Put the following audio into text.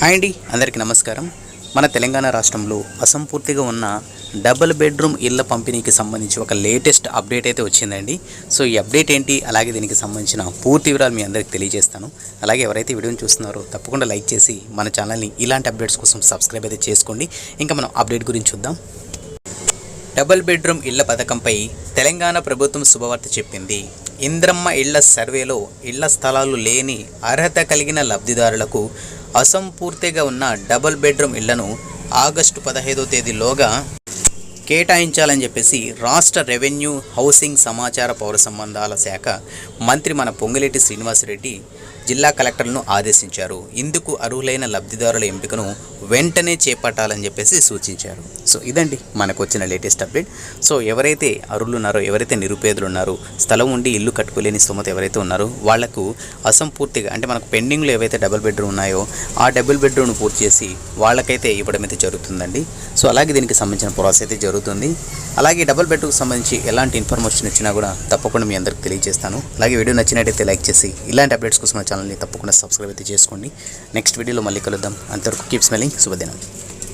Hi అండి అందరికీ నమస్కారం. మన తెలంగాణ రాష్ట్రంలో అసంపూర్తిగా ఉన్న డబుల్ బెడ్రూమ్ ఇళ్ళ పంపిణీకి సంబంధించి ఒక లేటెస్ట్ అప్డేట్ అయితే వచ్చిందండి. సో ఈ అప్డేట్ ఏంటి? అలాగే దీనికి సంబంధించిన పూర్తి వివరాలు మీ అందరికి తెలియజేస్తాను. అలాగే ఎవరైతే వీడియోని చూస్తున్నారో తప్పకుండా లైక్ చేసి మన ఛానల్ని ఇలాంటి అప్డేట్స్ కోసం సబ్స్క్రైబ్ అయితే చేసుకోండి. ఇంకా మనం అప్డేట్ గురించి చూద్దాం. డబుల్ బెడ్రూమ్ ఇళ్ళ పథకంపై తెలంగాణ ప్రభుత్వం శుభవార్త చెప్పింది. ఇంద్రమ్మ ఇళ్ళ సర్వేలో ఇళ్ళ స్థలాలు లేని అర్హత కలిగిన లబ్ధిదారులకు అసంపూర్తిగా ఉన్న డబుల్ బెడ్రూమ్ ఇళ్ళను ఆగస్టు పదహైదో తేదీలోగా కేటాయించాలని చెప్పేసి రాష్ట్ర రెవెన్యూ హౌసింగ్ సమాచార పౌర సంబంధాల శాఖ మంత్రి మన పొంగిరెడ్డి శ్రీనివాసరెడ్డి జిల్లా కలెక్టర్లను ఆదేశించారు. ఇందుకు అర్హులైన లబ్ధిదారుల ఎంపికను వెంటనే చేపట్టాలని చెప్పేసి సూచించారు. సో ఇదండి మనకు వచ్చిన లేటెస్ట్ అప్డేట్. సో ఎవరైతే అర్హులు ఉన్నారో ఎవరైతే నిరుపేదలు ఉన్నారో స్థలం ఉండి ఇల్లు కట్టుకోలేని స్తోమత ఎవరైతే ఉన్నారో వాళ్ళకు అసంపూర్తిగా అంటే మనకు పెండింగ్లో ఏవైతే డబుల్ బెడ్రూమ్ ఉన్నాయో ఆ డబుల్ బెడ్రూమ్ను పూర్తి చేసి వాళ్ళకైతే ఇవ్వడం అయితే జరుగుతుందండి. సో అలాగే దీనికి సంబంధించిన ప్రాసెస్ అయితే జరుగుతుంది. అలాగే డబుల్ బెడ్రూమ్కి సంబంధించి ఎలాంటి ఇన్ఫర్మేషన్ వచ్చినా కూడా తప్పకుండా మీ అందరికి తెలియజేస్తాను. అలాగే వీడియో నచ్చినట్టయితే లైక్ చేసి ఇలాంటి అప్డేట్స్ కోసం ఛానల్ ఛానల్ని తప్పకుండా సబ్స్క్రైబ్ అయితే చేసుకోండి. నెక్స్ట్ వీడియోలో మళ్ళీ కలుద్దాం. అంతవరకు కీప్ స్మెలింగ్ శుభదినం.